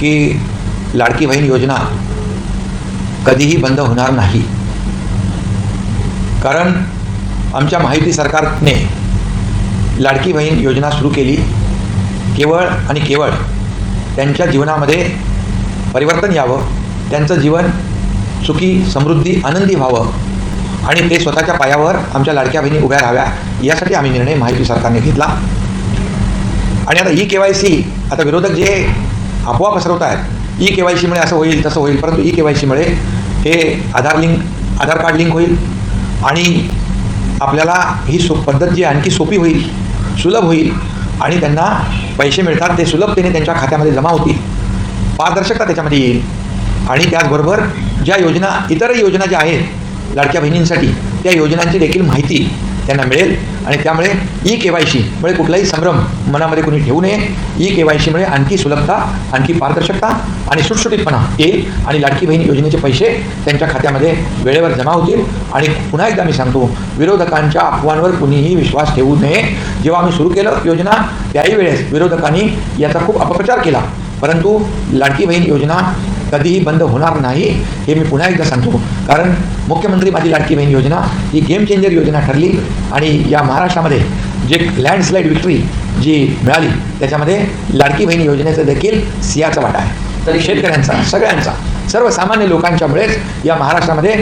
की लाडकी बहीण योजना कधीही बंद होणार नाही. कारण आमच्या माहिती सरकारने लाडकी बहीण योजना सुरू केली. केवळ आणि केवळ त्यांच्या जीवनामध्ये परिवर्तन यावं त्यांचं जीवन सुखी समृद्धी आनंदी व्हावं आणि ते स्वतःच्या पायावर आमच्या लाडक्या बहिणी उभ्या राहाव्या यासाठी आम्ही निर्णय माहिती सरकारने घेतला. आणि आता ई के वाय सी आता विरोधक जे अफवा पसरवत आहेत. ई के वाय सीमुळे असं होईल तसं होईल. परंतु ई के वाय सीमुळे हे Aadhaar link Aadhaar card link होईल आणि आपल्याला ही सो पद्धत जी आणखी सोपी होईल सुलभ होईल आणि त्यांना पैसे मिळतात ते सुलभतेने त्यांच्या खात्यामध्ये जमा होतील. पारदर्शकता त्याच्यामध्ये येईल. आणि त्याचबरोबर ज्या योजना इतरही योजना ज्या आहेत लाडक्या बहिणींसाठी त्या योजनांची देखील माहिती त्यांना मिळेल. आणि त्यामुळे ई के वाय सीमुळे कुठलाही संभ्रम मनामध्ये कोणी ठेवू नये. ई के वाय सीमुळे आणखी सुलभता आणखी पारदर्शकता आणि सुटसुटीतपणा येईल. आणि लाडकी बहीण योजनेचे पैसे त्यांच्या खात्यामध्ये वेळेवर जमा होतील. आणि पुन्हा एकदा मी सांगतो विरोधकांच्या अफवांवर कुणीही विश्वास ठेवू नये. जेव्हा आम्ही सुरू केलं योजना त्याही वेळेस विरोधकांनी याचा खूप अपप्रचार केला. परंतु लाडकी बहीण योजना कधीही बंद होणार नाही हे मी पुन्हा एकदा सांगतो. कारण मुख्यमंत्री माझी लाडकी बहीण योजना ही गेम चेंजर योजना ठरली आणि या महाराष्ट्रामध्ये जे लँडस्लाईड विक्ट्री जी मिळाली त्याच्यामध्ये लाडकी बहीण योजनेचं देखील सियाचा वाटा आहे. तरी शेतकऱ्यांचा सगळ्यांचा सर्वसामान्य लोकांच्यामुळेच या महाराष्ट्रामध्ये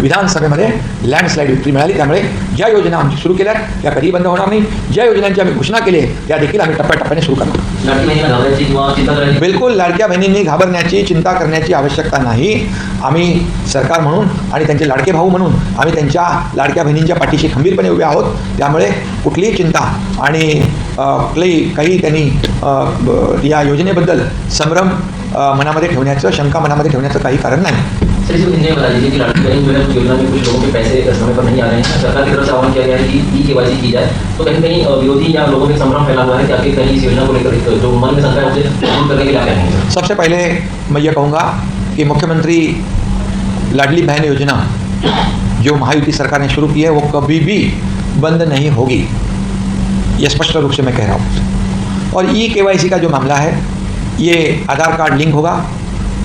विधानसभेमध्ये लँडस्लाईड विक्ट्री मिळाली. त्यामुळे ज्या योजना आमची सुरू केल्या त्या कधीही बंद होणार नाही. ज्या योजनांची आम्ही घोषणा केली त्या देखील आम्ही टप्प्याटप्प्याने सुरू करायची बिलकुल लाडक्या बहिणींनी घाबरण्याची चिंता करण्याची आवश्यकता नाही. आम्ही सरकार म्हणून आणि त्यांचे लाडके भाऊ म्हणून आम्ही त्यांच्या लाडक्या बहिणींच्या पाठीशी खंबीरपणे उभे आहोत. त्यामुळे कुठलीही चिंता आणि कुठलंही काही त्यांनी या योजनेबद्दल संभ्रम मनामध्ये ठेवण्याचं शंका मनामध्ये ठेवण्याचं काही कारण नाही. वक्त बता दीजिए कि जो है योजना में कुछ लोगों के पैसे समय पर नहीं आ रहे हैं। सरकार की तरफ़ से आह्वान किया गया है कि ई के की जाए। तो कहीं कहीं विरोधी या लोगों संभ्रम फैला हुआ है कि आखिर कहीं इस योजना को लेकर जो मन में शंका है, उसे दूर करने के लिए क्या सबसे पहले मैं ये कहूँगा कि मुख्यमंत्री लाडली बहन योजना जो महायुति सरकार ने शुरू की है, वो कभी भी बंद नहीं होगी। ये स्पष्ट रूप से मैं कह रहा हूँ। और ई के का जो मामला है, ये आधार कार्ड लिंक होगा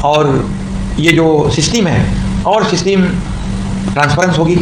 और ये जो सिस्टम है, और सिस्टम ट्रांसपेरेंस होगी,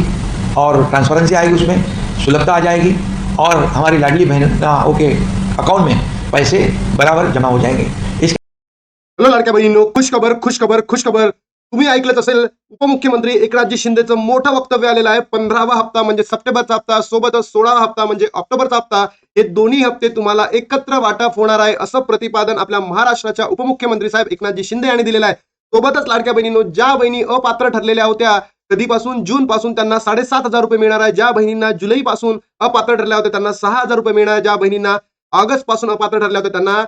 और ट्रांसपेरेंसी आएगी उसमें, सुलभता आ जाएगी, और हमारी लाडली बहनों के अकाउंट में पैसे बराबर जमा हो जाएँगे। हॅलो लाडक्या बहिणींनो खुश खबर खुश खबर खुश खबर। तुम्ही ऐकलंच असेल, उपमुख्यमंत्री एकनाथजी शिंदेचं मोठं वक्तव्य आलेलं आहे, पंधरावा हप्ता म्हणजे सप्टेंबरचा हप्ता, सोबतच सोळावा हप्ता म्हणजे ऑक्टोबरचा हप्ता. हे दोन्ही हप्ते तुम्हाला एकत्र वाटप होणार आहे, असं प्रतिपादन आपल्या महाराष्ट्राच्या उपमुख्यमंत्री साहेब एकनाथजी शिंदे दिलेलं आहे. सोबतच लाडक्या बहिणींनो ज्या बहिणी अपात्र ठरलेल्या होत्या कधीपासून? जून पासून त्यांना साडेसात हजार रुपये मिळणार आहे. ज्या बहिणींना जुलै पासून अपात्र ठरल्या होत्या त्यांना सहा हजार रुपये मिळणार ज्या बहिणींना ऑगस्टपासून अपात्र ठरल्या होत्या त्यांना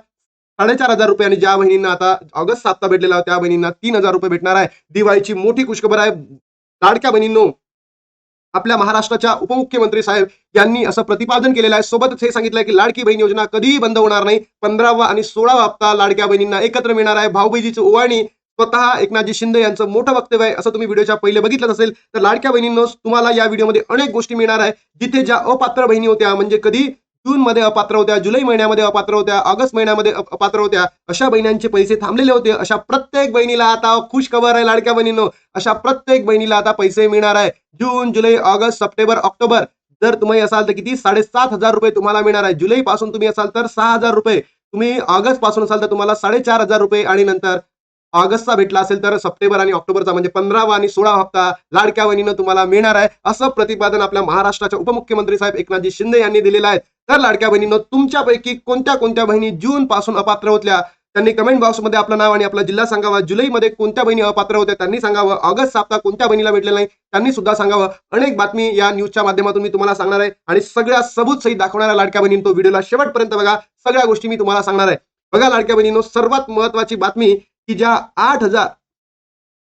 साडेचार हजार रुपये आणि ज्या बहिणींना आता ऑगस्ट सातला भेटलेला त्या बहिणींना तीन हजार रुपये भेटणार आहे. दिवाळीची मोठी खुशखबर आहे. लाडक्या बहिणींनो आपल्या महाराष्ट्राच्या उपमुख्यमंत्री साहेब यांनी असं प्रतिपादन केलेलं आहे. सोबतच हे सांगितलंय की लाडकी बहीण योजना कधीही बंद होणार नाही. पंधरावा आणि सोळावा हप्ता लाडक्या बहिणींना एकत्र मिळणार आहे. भाऊबीजीची ओवाळणी स्वतः एकनाथजी शिंदे यांचं मोठं वक्तव्य आहे. असं तुम्ही व्हिडिओच्या पहिले बघितलं असेल तर लाडक्या बहिणींनो तुम्हाला या व्हिडिओमध्ये अनेक गोष्टी मिळणार आहे. जिथे ज्या अपात्र बहिणी होत्या म्हणजे कधी जून मध्ये अपात्र होत्या जुलै महिन्यामध्ये अपात्र होत्या ऑगस्ट महिन्यामध्ये अपात्र होत्या अशा बहिण्यांचे पैसे थांबलेले होते. अशा प्रत्येक बहिणीला आता खुश खबर आहे लाडक्या बहिणींनो. अशा प्रत्येक बहिणीला आता पैसे मिळणार आहे. जून जुलै ऑगस्ट सप्टेंबर ऑक्टोबर. जर तुम्ही असाल तर किती? साडेसात हजार रुपये तुम्हाला मिळणार आहे. जुलै पासून तुम्ही असाल तर सहा हजार रुपये. तुम्ही ऑगस्टपासून असाल तर तुम्हाला साडेचार हजार रुपये आणि नंतर ऑगस्टचा भेटला असेल तर सप्टेंबर आणि ऑक्टोबरचा म्हणजे पंधरावा आणि सोळा हप्ता लाडक्या वहिनीनं तुम्हाला मिळणार आहे. असं प्रतिपादन आपल्या महाराष्ट्राच्या उपमुख्यमंत्री साहेब एकनाथजी शिंदे यांनी दिलेलं आहे. तर लाडक्या बहिणीनं तुमच्यापैकी कोणत्या कोणत्या बहिणी जून पासून अपात्र होत्या त्यांनी कमेंट बॉक्समध्ये आपलं नाव आणि आपला जिल्हा सांगावा. जुलैमध्ये कोणत्या बहिणी अपात्र होत्या त्यांनी सांगावं. ऑगस्ट हप्ता कोणत्या बहिणीला भेटलेला नाही त्यांनी सुद्धा सांगावं. अनेक बातमी या न्यूजच्या माध्यमातून मी तुम्हाला सांगणार आहे. आणि सगळ्या सबूत सहित दाखवणाऱ्या लाडक्या बहिणी तो व्हिडिओला शेवटपर्यंत बघा. सगळ्या गोष्टी मी तुम्हाला सांगणार आहे. बघा लाडक्या बहिणीनो सर्वात महत्वाची बातमी की ज्या आठ हजार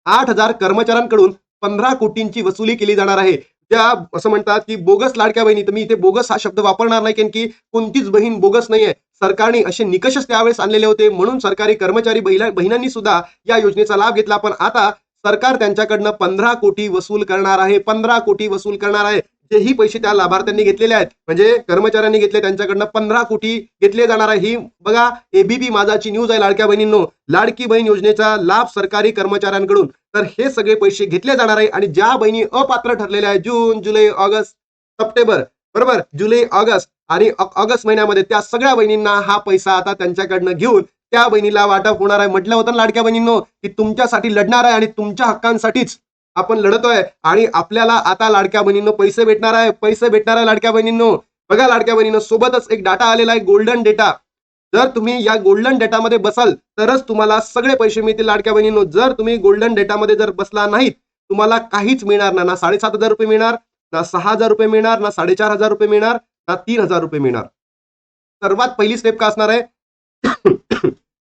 आठ हजार कर्मचाऱ्यांकडून पंधरा कोटींची वसुली केली जाणार आहे. त्या असं म्हणतात की बोगस लाडक्या बहिणी तर मी इथे बोगस हा शब्द वापरणार नाही कारण की कोणतीच बहीण बोगस नाहीये. सरकारने असे निकषच त्यावेळेस आणलेले होते. म्हणून सरकारी कर्मचारी बहिणांनी सुद्धा या योजनेचा लाभ घेतला. पण आता सरकार त्यांच्याकडनं पंधरा कोटी वसूल करणार आहे पंधरा कोटी वसूल करणार आहे. जेही पैसे त्या लाभार्थ्यांनी घेतलेले आहेत. म्हणजे कर्मचाऱ्यांनी घेतले त्यांच्याकडनं पंधरा कोटी घेतले जाणार आहे. ही बघा एबीपी माझाची न्यूज आहे लाडक्या बहिणींनो. लाडकी बहीण योजनेचा लाभ सरकारी कर्मचाऱ्यांकडून. तर हे सगळे पैसे घेतले जाणार आहे आणि ज्या बहिणी अपात्र ठरलेल्या आहेत जून जुलै ऑगस्ट सप्टेंबर बरोबर? जुलै ऑगस्ट आणि ऑगस्ट महिन्यामध्ये त्या सगळ्या बहिणींना हा पैसा आता त्यांच्याकडनं घेऊन त्या बहिणीला वाटप होणार आहे म्हटलं होतं लाडक्या बहिणींनो की तुमच्यासाठी लढणार आहे आणि तुमच्या हक्कांसाठीच. आपण लढतोय आणि आपल्याला आता लाडक्या बहिणींनो पैसे भेटणार आहे पैसे भेटणार आहे लाडक्या बहिणींनो. बघा लाडक्या बहिणींनो सोबतच एक डाटा आलेला आहे गोल्डन डेटा जर तुम्ही या गोल्डन डेटामध्ये बसाल तरच तुम्हाला सगळे पैसे मिळतील लाडक्या बहिणींनो. जर तुम्ही गोल्डन डेटामध्ये जर बसला नाहीत तुम्हाला काहीच मिळणार ना ना साडेसात हजार रुपये मिळणार ना सहा हजार रुपये मिळणार ना साडेचार हजार रुपये मिळणार ना तीन हजार रुपये मिळणार. सर्वात पहिली स्टेप का असणार आहे?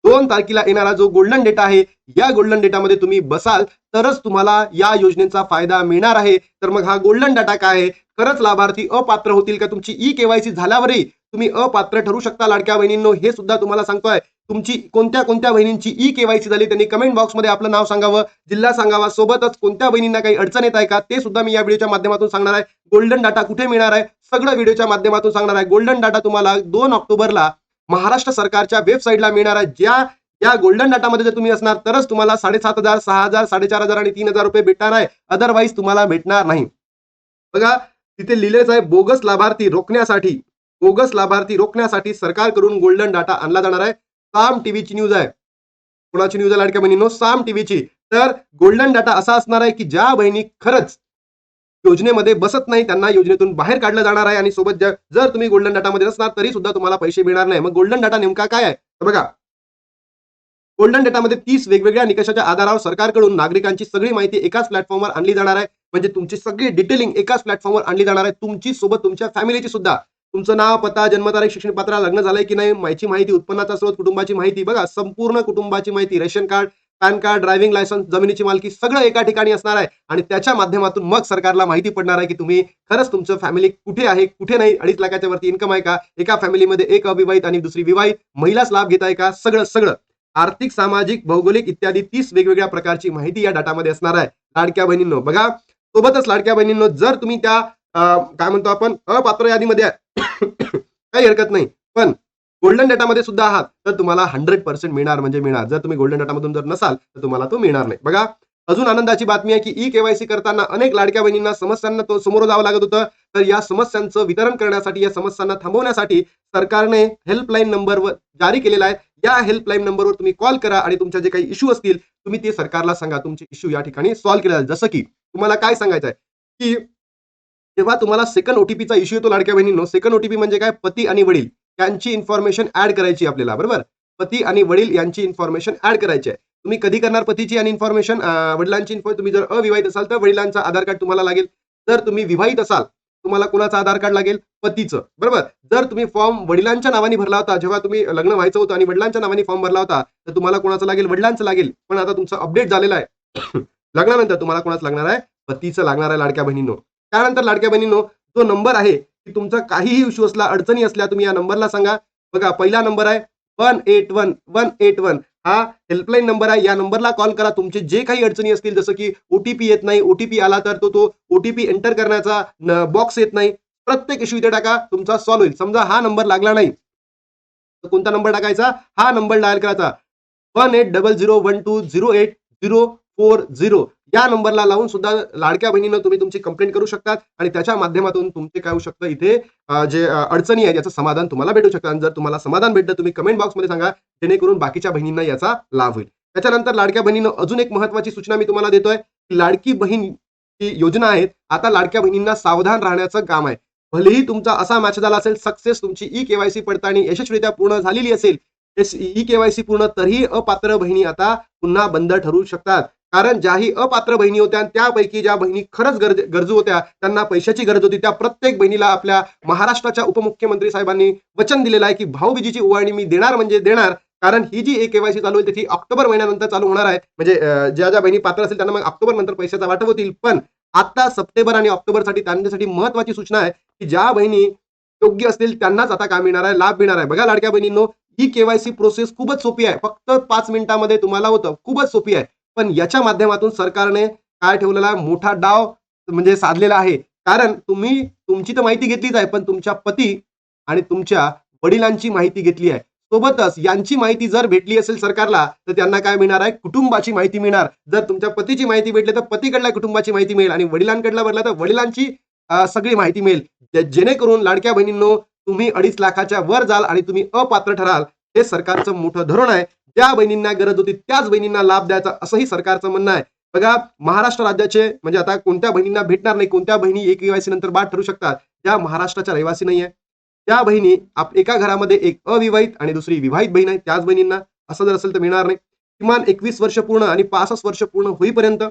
दोन तारखेला येणारा जो गोल्डन डेटा आहे या गोल्डन डेटामध्ये तुम्ही बसाल तरच तुम्हाला या योजनेचा फायदा मिळणार आहे. तर मग हा गोल्डन डाटा काय आहे? खरंच लाभार्थी अपात्र होतील का? तुमची ई केवायसी झाल्यावरही तुम्ही अपात्र ठरू शकता लाडक्या बहिणींनो. हे सुद्धा तुम्हाला सांगतोय. तुमची कोणत्या कोणत्या बहिणींची ई केवायसी झाली त्यांनी कमेंट बॉक्समध्ये आपलं नाव सांगावं जिल्हा सांगावा. सोबतच कोणत्या बहिणींना काही अडचण येत आहे का? ते सुद्धा मी या व्हिडिओच्या माध्यमातून सांगणार आहे. गोल्डन डाटा कुठे मिळणार आहे? सगळं व्हिडिओच्या माध्यमातून सांगणार आहे. गोल्डन डाटा तुम्हाला दोन ऑक्टोबरला महाराष्ट्र सरकारच्या वेबसाईटला मिळणार आहे ज्या या गोल्डन डाटामध्ये जर तुम्ही असणार तरच तुम्हाला साडेसात हजार सहा हजार साडेचार हजार आणि तीन हजार रुपये भेटणार आहे. अदरवाईज तुम्हाला भेटणार नाही. बघा तिथे लिहिलेच आहे बोगस लाभार्थी रोखण्यासाठी बोगस लाभार्थी रोखण्यासाठी सरकारकडून गोल्डन डाटा आणला जाणार आहे. साम टीव्हीची न्यूज आहे. कोणाची न्यूज आहे लाडक्या बहिणीनो? साम टीव्हीची. तर गोल्डन डाटा असा असणार आहे की ज्या बहिणी खरंच योजनेमध्ये बसत नाही त्यांना योजनेतून बाहेर काढलं जाणार आहे आणि सोबत जर तुम्ही गोल्डन डाटामध्ये नसणार तरी सुद्धा तुम्हाला पैसे मिळणार नाही. मग गोल्डन डाटा नेमका काय आहे? तर बघा गोल्डन डेटामध्ये तीस वेगवेगळ्या निकषाच्या आधारावर सरकारकडून नागरिकांची सगळी माहिती एकाच प्लॅटफॉर्मवर आणली जाणार आहे. म्हणजे तुमची सगळी डिटेलिंग एकाच प्लॅटफॉर्मवर आणली जाणार आहे. तुमची सोबत तुमच्या फॅमिलीची सुद्धा. तुमचं नाव पत्ता जन्मतारीख शिक्षण पात्र लग्न झालंय की नाही माहिती माहिती उत्पन्नाचा स्रोत कुटुंबाची माहिती बघा संपूर्ण कुटुंबाची माहिती ration card PAN card driving licence जमिनीची मालकी सगळं एका ठिकाणी असणार आहे. आणि त्याच्या माध्यमातून मग सरकारला माहिती पडणार आहे की तुम्ही खरंच तुमचं फॅमिली कुठे आहे कुठे नाही अडीच लाखाच्या वरती इन्कम आहे का? एका फॅमिलीमध्ये एक अविवाहित आणि दुसरी विवाहित महिलाच लाभ घेत आहे का? सगळं सगळं. आर्थिक सामाजिक भौगोलिक इत्यादी तीस वेगवेगळ्या प्रकारची माहिती या डाटामध्ये असणार आहे. लाडक्या बहिणींनो बघा सोबतच लाडक्या बहिणींनो जर तुम्ही त्या काय म्हणतो आपण अपात्र यादीमध्ये आहे, काही हरकत नाही. पण गोल्डन डेटामध्ये सुद्धा आहात तर तुम्हाला हंड्रेड पर्सेंट मिळणार म्हणजे मिळणार. जर तुम्ही गोल्डन डेटामधून जर नसाल तर तुम्हाला तो मिळणार नाही. बघा अजून आनंदाची बातमी आहे की ई केवायसी करताना अनेक लाडक्या बहिणींना समस्यांना तो समोर जावं लागत होतं. तर या समस्यांचं वितरण करण्यासाठी या समस्यांना थांबवण्यासाठी सरकारने हेल्पलाईन नंबरवर जारी केलेला आहे. या हेल्पलाईन नंबरवर तुम्ही कॉल करा आणि तुमच्या जे काही इश्यू असतील तुम्ही ते सरकारला सांगा. तुमचे इश्यू या ठिकाणी सॉल्व्ह केले जाईल जसं की तुम्हाला काय सांगायचं आहे? की जेव्हा तुम्हाला सेकंड ओटीपीचा इश्यू येतो लाडक्या बहिणींनो सेकंड ओटीपी म्हणजे काय? पती आणि वडील. त्यांची इन्फॉर्मेशन ऍड करायची आपल्याला बरोबर? पती आणि वडील यांची इन्फॉर्मेशन ऍड करायची आहे. तुम्ही कधी करणार पतीची आणि इन्फॉर्मेशन वडिलांची इन्फॉर्मेशन तुम्ही जर अविवाहित असाल तर वडिलांचं आधार कार्ड तुम्हाला लागेल. जर तुम्ही विवाहित असाल तुम्हाला कुणाचं आधार कार्ड लागेल? पतीचं बरोबर? जर तुम्ही फॉर्म वडिलांच्या नावाने भरला होता जेव्हा तुम्ही लग्न व्हायचं होतं आणि वडिलांच्या नावाने फॉर्म भरला होता तर तुम्हाला कोणाचं लागेल? वडिलांचं लागेल. पण आता तुमचं अपडेट झालेलं आहे. लग्नानंतर तुम्हाला कोणाचं लागणार आहे? पतीचं लागणार आहे लाडक्या बहिणीनो. त्यानंतर लाडक्या बहिणींनो जो नंबर आहे तुमचा काहीही इश्यू असला अडचणी असल्या तुम्ही या नंबरला सांगा. बघा पहिला नंबर आहे one eight one one eight one हा हेल्पलाईन नंबर आहे. या नंबरला कॉल करा. तुमचे जे काही अडचणी असतील जसं की ओटीपी येत नाही ओटीपी आला तर तो तो ओटीपी एंटर करण्याचा बॉक्स येत नाही. प्रत्येक इश्यू इथे टाका. तुमचा सॉल्व्ह होईल. समजा हा नंबर लागला नाही. तर कोणता नंबर टाकायचा? हा नंबर डायल करायचा. One eight double zero one two zero eight zero four zero या नंबरला लावून सुद्धा लाडक्या बहिणीनं तुम्ही तुमची कंप्लेंट करू शकतात आणि त्याच्या माध्यमातून तुमचे काय होऊ शकतं? इथे जे अडचणी आहेत याचं समाधान तुम्हाला भेटू शकतं. आणि जर तुम्हाला समाधान भेटलं तुम्ही कमेंट बॉक्समध्ये सांगा जेणेकरून बाकीच्या बहिणींना याचा लाभ होईल. त्याच्यानंतर लाडक्या बहिणीनं अजून एक महत्वाची सूचना मी तुम्हाला देतोय लाडकी बहीण ही योजना आहेत. आता लाडक्या बहिणींना सावधान राहण्याचं काम आहे. भलेही तुमचा असा मॅच झाला असेल सक्सेस तुमची ई केवायसी पडताळणी यशस्वीरित्या पूर्ण झालेली असेल ई केवायसी पूर्ण तरीही अपात्र बहिणी आता पुन्हा बंद ठरू शकतात. कारण ज्याही अपात्र बहिणी होत्या त्यापैकी ज्या बहिणी खरंच गरज गरजू होत्या त्यांना पैशाची गरज होती. त्या प्रत्येक बहिणीला आपल्या महाराष्ट्राच्या उपमुख्यमंत्री साहेबांनी वचन दिलेलं आहे की भाऊबीजीची ओवाळणी मी देणार म्हणजे देणार कारण ही जी एक केवायसी चालू आहे ती ऑक्टोबर महिन्यानंतर चालू होणार आहे. म्हणजे ज्या ज्या बहिणी पात्र असेल त्यांना मग ऑक्टोबर नंतर पैशाचा वाटप होतील. पण आता सप्टेंबर आणि ऑक्टोबरसाठी त्यांच्यासाठी महत्वाची सूचना आहे की ज्या बहिणी योग्य असतील त्यांनाच आता काम मिळणार आहे लाभ मिळणार आहे. बघा लाडक्या बहिणींनो ही केवायसी प्रोसेस खूपच सोपी आहे. फक्त पाच मिनिटांमध्ये तुम्हाला होतं. खूपच सोपी आहे. पण याच्या माध्यमातून सरकारने काय ठेवलेला आहे? मोठा डाव म्हणजे साधलेला आहे. कारण तुम्ही तुमची तर माहिती घेतलीच आहे पण तुमच्या पती आणि तुमच्या वडिलांची माहिती घेतली आहे. सोबतच यांची माहिती जर भेटली असेल सरकारला तर त्यांना काय मिळणार आहे? कुटुंबाची माहिती मिळणार. जर तुमच्या पतीची माहिती भेटली तर पतीकडल्या कुटुंबाची माहिती मिळेल आणि वडिलांकडला भरला तर वडिलांची सगळी माहिती मिळेल. जेणेकरून लाडक्या बहिणींनो तुम्ही अडीच लाखाच्या वर जाल आणि तुम्ही अपात्र ठराल हे सरकारचं मोठं धोरण आहे. ज्या बहिणींना गरज होती त्याच बहिणींना लाभ द्यायचा असंही सरकारचं म्हणणं आहे. बघा महाराष्ट्र राज्याचे म्हणजे आता कोणत्या बहिणींना भेटणार नाही कोणत्या बहिणी एक केवायसी नंतर बाद ठरू शकतात ज्या महाराष्ट्राच्या रहिवासी नाही आहे त्या बहिणी आप एका घरामध्ये एक अविवाहित आणि दुसरी विवाहित बहीण आहे त्याच बहिणींना असं जर असेल तर मिळणार नाही. किमान एकवीस वर्ष पूर्ण आणि पासष्ट वर्ष पूर्ण होईपर्यंत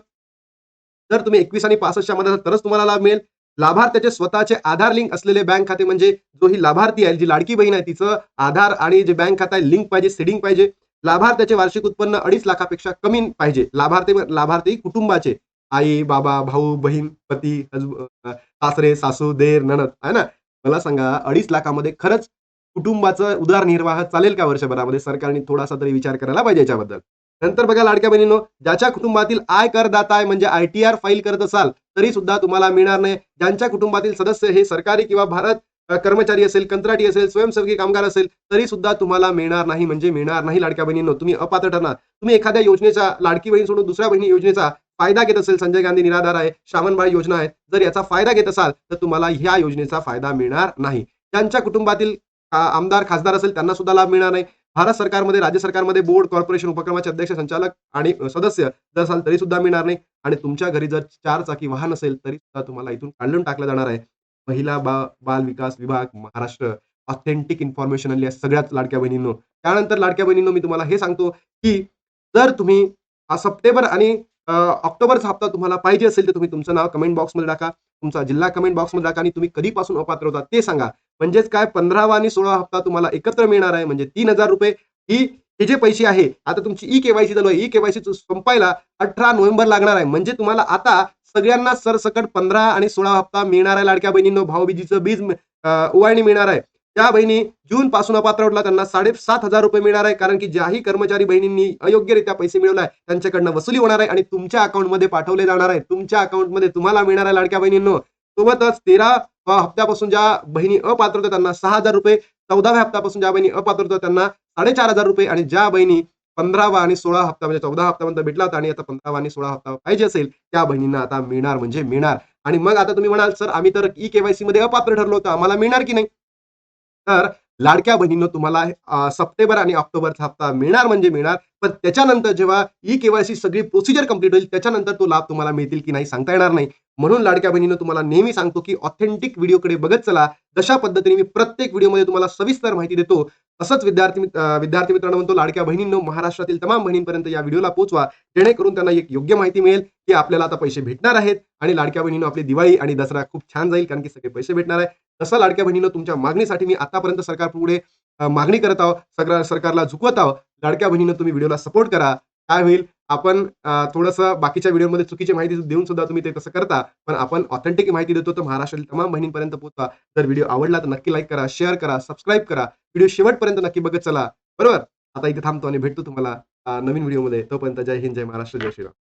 जर तुम्ही एकवीस आणि पासष्टच्या मध्ये तरच तुम्हाला लाभ मिळेल. लाभार्थ्याचे स्वतःचे आधार लिंक असलेले बँक खाते म्हणजे जो ही लाभार्थी आहे जी लाडकी बहीण आहे तिचं आधार आणि जे बँक खातं आहे लिंक पाहिजे सेडिंग पाहिजे. लाभार्थ्याचे वार्षिक उत्पन्न अडीच लाखापेक्षा कमी पाहिजे. लाभार्थी लाभार्थी कुटुंबाचे. आई बाबा भाऊ बहीण पती हजब- सासरे सासू देर ननद आहे ना? मला सांगा अडीच लाखामध्ये खरंच कुटुंबाचं उदरनिर्वाह चालेल का वर्षभरामध्ये? सरकारने थोडासा तरी विचार करायला पाहिजे याच्याबद्दल. नंतर बघा लाडक्या बहिणीनो ज्याच्या कुटुंबातील आय करदाता आहे म्हणजे आय टी आर फाईल करत असाल तरी सुद्धा तुम्हाला मिळणार नाही. ज्यांच्या कुटुंबातील सदस्य हे सरकारी किंवा भारत कर्मचारी असेल कंत्राटी असेल स्वयंसेवकी कामगार असेल तरी सुद्धा तुम्हाला मिळणार नाही म्हणजे मिळणार नाही लाडक्या बहिणींनो. तुम्ही अपात्र ठरणार. तुम्ही एखाद्या योजनेचा लाडकी बहीण सोडून दुसऱ्या बहिणी योजनेचा फायदा घेत असेल संजय गांधी निराधार आहे श्रावणबाळ योजना आहे जर याचा फायदा घेत असाल तर तुम्हाला ह्या योजनेचा फायदा मिळणार नाही. त्यांच्या कुटुंबातील आमदार खासदार असेल त्यांना सुद्धा लाभ मिळणार नाही. भारत सरकारमध्ये राज्य सरकारमध्ये बोर्ड कॉर्पोरेशन उपक्रमाचे अध्यक्ष संचालक आणि सदस्य जर असाल तरी सुद्धा मिळणार नाही. आणि तुमच्या घरी जर चार चाकी वाहन असेल तरी सुद्धा तुम्हाला इथून काढून टाकलं जाणार आहे. महिला बा बाल विकास विभाग महाराष्ट्र ऑथेंटिक इन्फॉर्मेशन आणली आहे सगळ्याच लाडक्या बहिणींनो. त्यानंतर लाडक्या बहिणींनो मी तुम्हाला हे सांगतो की जर तुम्ही हा सप्टेंबर आणि ऑक्टोबरचा हप्ता तुम्हाला पाहिजे असेल तर तुम्ही तुमचं नाव कमेंट बॉक्समध्ये टाका तुमचा जिल्हा कमेंट बॉक्समध्ये टाका आणि तुम्ही कधीपासून अपात्र होता ते सांगा. म्हणजेच काय पंधरावा आणि सोळा हप्ता तुम्हाला एकत्र मिळणार आहे म्हणजे तीन हजार रुपये. ही हे जे पैसे आहे आता तुमची ई केवायसी चालू आहे. ई केवायसी संपायला अठरा नोव्हेंबर लागणार आहे. म्हणजे तुम्हाला आता सगळ्यांना सरसकट पंधरा आणि सोळा हप्ता मिळणार आहे. लाडक्या बहिणींनो भाऊबीजीचं बीज उवाळणी मिळणार आहे. त्या बहिणी जून पासून अपात्र उठला त्यांना साडेसात हजार रुपये मिळणार आहे. कारण की ज्याही कर्मचारी बहिणींनी अयोग्यरित्या पैसे मिळवलाय त्यांच्याकडनं वसुली होणार आहे आणि तुमच्या अकाउंटमध्ये पाठवले जाणार आहे. तुमच्या अकाउंटमध्ये तुम्हाला मिळणार आहे लाडक्या बहिणींनो. सोबतच तेरा हप्त्यापासून ज्या बहिणी अपात्र होत्या त्यांना सहा हजार रुपये. चौदाव्या हप्त्यापासून ज्या बहिणी अपात्र होत्या त्यांना साडेचार हजार रुपये. आणि ज्या बहिणी पंधरावा आणि सोळा हप्ता म्हणजे चौदा हप्तापर्यंत भेटला होता आणि आता पंधरावा आणि सोळा हप्ता पाहिजे असेल त्या बहिणींना आता मिळणार म्हणजे मिळणार. आणि मग आता तुम्ही म्हणाल सर आम्ही तर ई केवायसी मध्ये अपात्र ठरलो होतो आम्हाला मिळणार की नाही? तर लाडक्या बहिणीनं तुम्हाला सप्टेंबर आणि ऑक्टोबरचा हप्ता मिळणार म्हणजे मिळणार पण त्याच्यानंतर जेव्हा ई केवायसी सगळी प्रोसिजर कंप्लीट होईल त्याच्यानंतर तो लाभ तुम्हाला मिळतील की नाही सांगता येणार नाही. म्हणून लाडक्या बहिणीनं तुम्हाला नेहमी सांगतो की ऑथेंटिक व्हिडिओकडे बघत चला. जशा पद्धतीने मी प्रत्येक व्हिडिओमध्ये तुम्हाला सविस्तर माहिती देतो तसंच विद्यार्थी विद्यार्थी मित्रांनो म्हणतो लाडक्या बहिणींनो महाराष्ट्रातील तमाम बहिणींपर्यंत या व्हिडिओला पोहोचवा. जेणेकरून त्यांना एक योग्य माहिती मिळेल की आपल्याला आता पैसे भेटणार आहेत आणि लाडक्या बहिणीनं आपली दिवाळी आणि दसरा खूप छान जाईल कारण की सगळे पैसे भेटणार आहे. तसं लाडक्या बहिणीनं तुमच्या मागणीसाठी मी आतापर्यंत सरकार पुढे मागणी करत आहोत सगळ्या सरकारला झुकवत आहोत. लाडक्या बहिणीनं तुम्ही व्हिडिओला सपोर्ट करा. काय होईल? आपण थोडंसं बाकीच्या व्हिडिओमध्ये चुकीची माहिती देऊन सुद्धा तुम्ही ते तसं करता पण आपण ऑथेंटिक माहिती देतो तर महाराष्ट्रातील तमाम बहिणींपर्यंत पोहोचवा. जर व्हिडिओ आवडला तर नक्की लाईक करा शेअर करा सबस्क्राईब करा. व्हिडिओ शेवटपर्यंत नक्की बघत चला. बरोबर? आता इथे थांबतो आणि भेटतो तुम्हाला नवीन व्हिडिओमध्ये. तोपर्यंत जय हिंद जय महाराष्ट्र जय श्रीराम.